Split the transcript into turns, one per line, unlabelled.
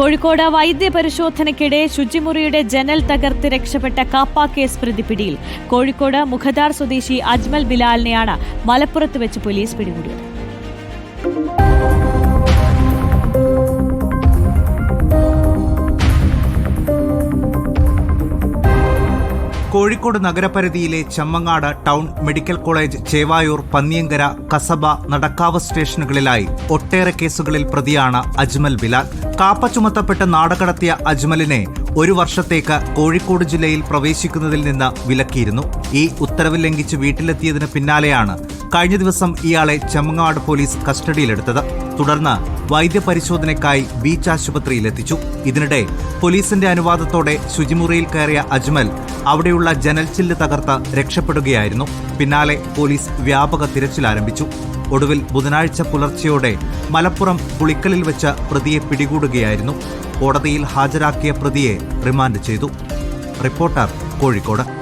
കോഴിക്കോട് വൈദ്യപരിശോധനയ്ക്കിടെ ശുചിമുറിയുടെ ജനൽ തകർത്ത് രക്ഷപ്പെട്ട കാപ്പ കേസ് പ്രതിപിടിയിൽ. കോഴിക്കോട് മുഖദാർ സ്വദേശി അജ്മൽ ബിലാലിനെയാണ് മലപ്പുറത്ത് വെച്ച് പോലീസ് പിടികൂടിയത്.
Kozhikode നഗരപരിധിയിലെ Chammangad town medical college Chevayur Panniyankara Kasaba Nadakkavu സ്റ്റേഷനുകളിലായി ഒട്ടേറെ കേസുകളിൽ പ്രതിയാണ് അജ്മൽ ബിലാൽ. കാപ്പ ചുമത്തപ്പെട്ട് നാടകടത്തിയ അജ്മലിനെ ഒരു വർഷത്തേക്ക് കോഴിക്കോട് ജില്ലയിൽ പ്രവേശിക്കുന്നതിൽ നിന്ന് വിലക്കിയിരുന്നു. ഈ ഉത്തരവ് ലംഘിച്ച് വീട്ടിലെത്തിയതിന് പിന്നാലെയാണ് കഴിഞ്ഞ ദിവസം ഇയാളെ ചെമ്മങ്ങാട് പോലീസ് കസ്റ്റഡിയിലെടുത്തത്. തുടർന്ന് വൈദ്യപരിശോധനയ്ക്കായി ബീച്ച് ആശുപത്രിയിലെത്തിച്ചു. ഇതിനിടെ പോലീസിന്റെ അനുവാദത്തോടെ ശുചിമുറിയിൽ കയറിയ അജ്മൽ അവിടെയുള്ള ജനൽച്ചില്ല് തകർത്ത് രക്ഷപ്പെടുകയായിരുന്നു. പിന്നാലെ പോലീസ് വ്യാപക തിരച്ചിൽ ആരംഭിച്ചു. ഒടുവിൽ ബുധനാഴ്ച പുലർച്ചെയോടെ മലപ്പുറം പുളിക്കലിൽ വെച്ച് പ്രതിയെ പിടികൂടുകയായിരുന്നു. കോടതിയിൽ ഹാജരാക്കിയ പ്രതിയെ റിമാൻഡ് ചെയ്തു. റിപ്പോർട്ടർ കോഴിക്കോട്.